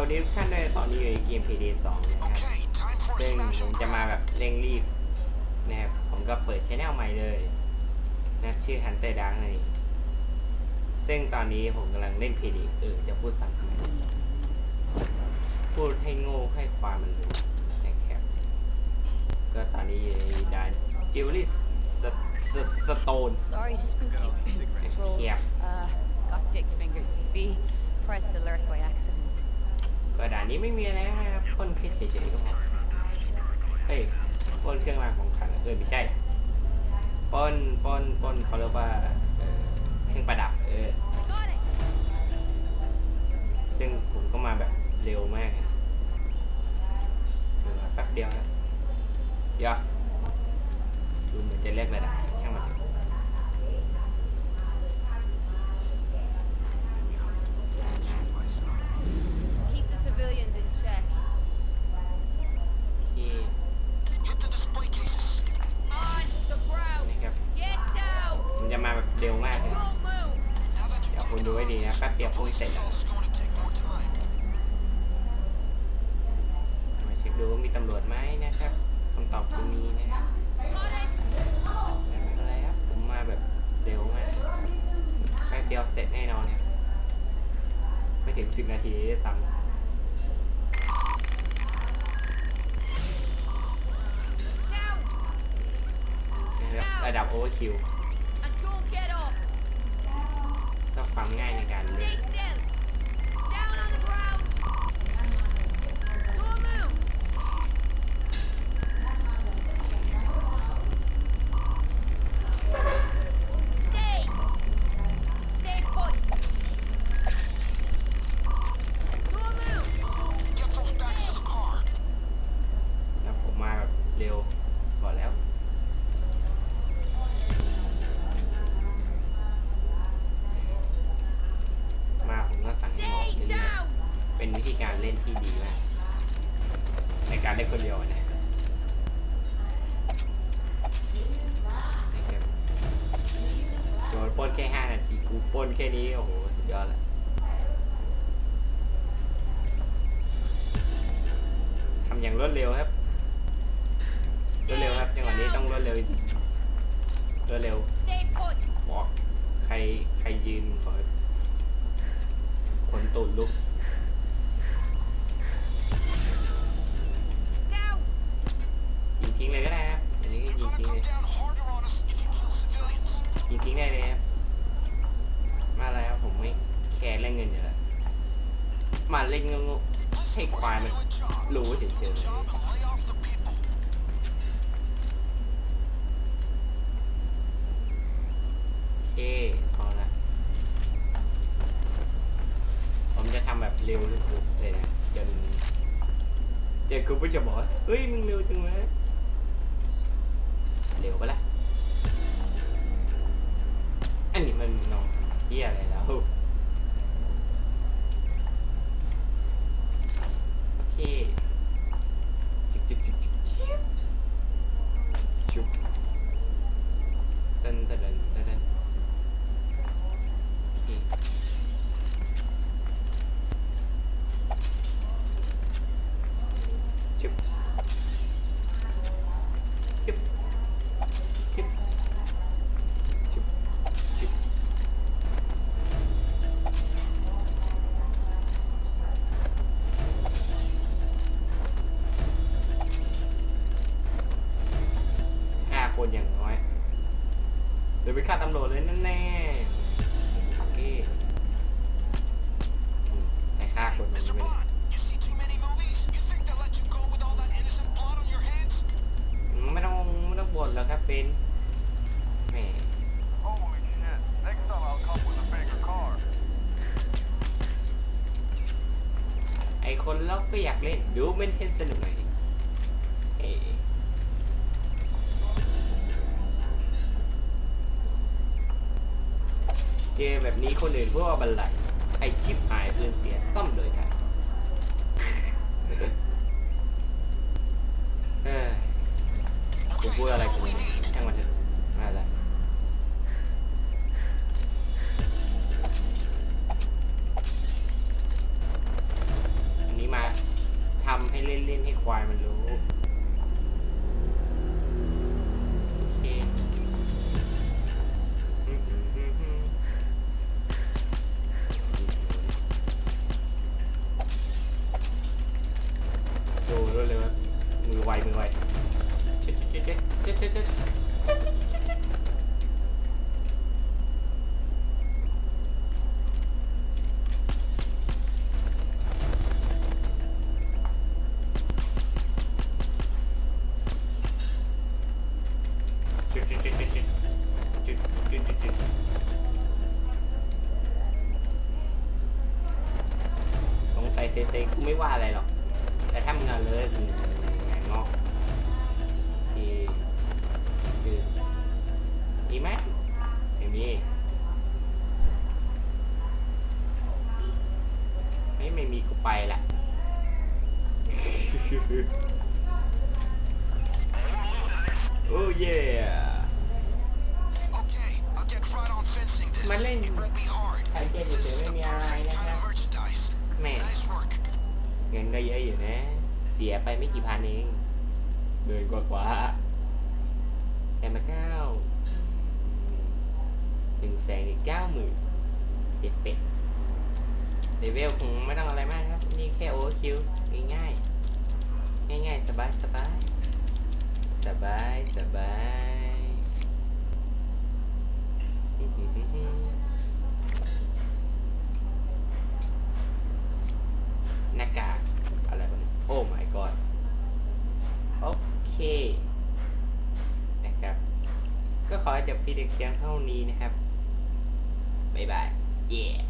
วัสดีทุกท่านด้วยตอนนี้อยู่ในเกม PD 2นะครับซึ่งผมจะมาแบบเร่งรีบนะครับผมก็เปิดช anel ใหม่เลยนะครับชื่อ Hunter Dark นั่นเองซึ่งตอนนี้ผมกำลังเล่น PD เออจะพูดซ้ำทำไมพูดให้โง่ให้ความมันรู้นะครับก็ตอนนี้อยู่ในด่านจิวลิสสโตน Sorry to spook you. Patrol. Yeah. Uh, got dick fingers, you see. Pressed alert by accident. ด่านนี้ไม่มีอะไรนะครับพ่นพิษเฉยๆก็พอเฮ้ยพ่นเครื่องรางของขลังเออไม่ใช่พ่นพ่นพ่นเขาเรียกว่าเออเครื่องประดับเออซึ่งผมก็มาแบบเร็วมากแป๊บเดียวนะเดี๋ยวดูเหมือนจะเรียกระดับช่างมันเถอะ Keep the civilians in check. ที่ On the ground! นะครับ Get down! มันจะมาแบบเร็วมากเลย Don't move! เดี๋ยวคุณดูให้ดีนะ แป๊บเดียวพุ่งเสร็จมาเช็คดูว่ามีตำรวจไหมนะครับคำตอบคือมีนะครับ Got it! แต่ไม่เป็นไรครับผมมาแบบเร็วมากแป๊บเดียวเสร็จแน่นอนครับไม่ถึงสิบนาทีซ้ำระดับโอเวอร์คิว คนเดียวนะนะครับโดนปล้นแค่5นาทีกูปล้นแค่นี้ โอ้โห สุดยอดแล้วทำอย่างรวดเร็วครับ รวดเร็วครับจังหวะนี้ต้องรวดเร็ว รวดเร็ว Stay put! บอกใครใครยืนขอขนตูดลุก ยิงทิ้งได้เลยครับมาแล้วผมไม่แคร์เรื่องเงินอยู่แล้วมาเล่นงงๆให้ควายมันรู้เฉยๆโอเคพอละผมจะทำแบบเร็วที่สุดเลยนะจนเจอคุณผู้ชมบอกเฮ้ยมึงเร็วจังเลยเร็วปะล่ะ เดี๋ยวไปฆ่าตำรวจเลยแน่ๆโอเคอืมแต่ฆ่าคนมันไม่ได้ไม่ต้องไม่ต้องบ่นแล้วครับเป็นแหม Holy shit. Next time I'll come with a bigger car. ไอคนเราก็อยากเล่น ดูมันเทนสนุกหน่อยดิ เกมแบบนี้คนอื่นเพวกว่าบันไลไอชิปหายปืนเสียซ่อมโดยค่ะเออกูพูดอะไรกูไม่รู้ช่างมันเถอะไม่เป็นไรอันควายมันรู้ เซๆกูไม่ว่าอะไรหรอก แต่ถ้ามึงเอาเลยมึงานงอกที่คือมีไหมไม่มีไม่ไม่มีกูไปละโอ้เย่ เงินก็เยอะอยู่นะ เสียไปไม่กี่พันเองเดินกว่ากว่าแต่มาเก้าหนึ่งแสนเก้าหมื่นเจ็ดเป็ดเลเวลคงไม่ต้องอะไรมากครับ นี่แค่โอเวอร์คิวง่ายง่ายสบายสบายสบายสบายหน้ากากอะไรวะเนี่ยโอ้ my god โอเค นะครับ ก็ขอจบพีเด็กเพียงเท่านี้นะครับ บ๊ายบาย เย้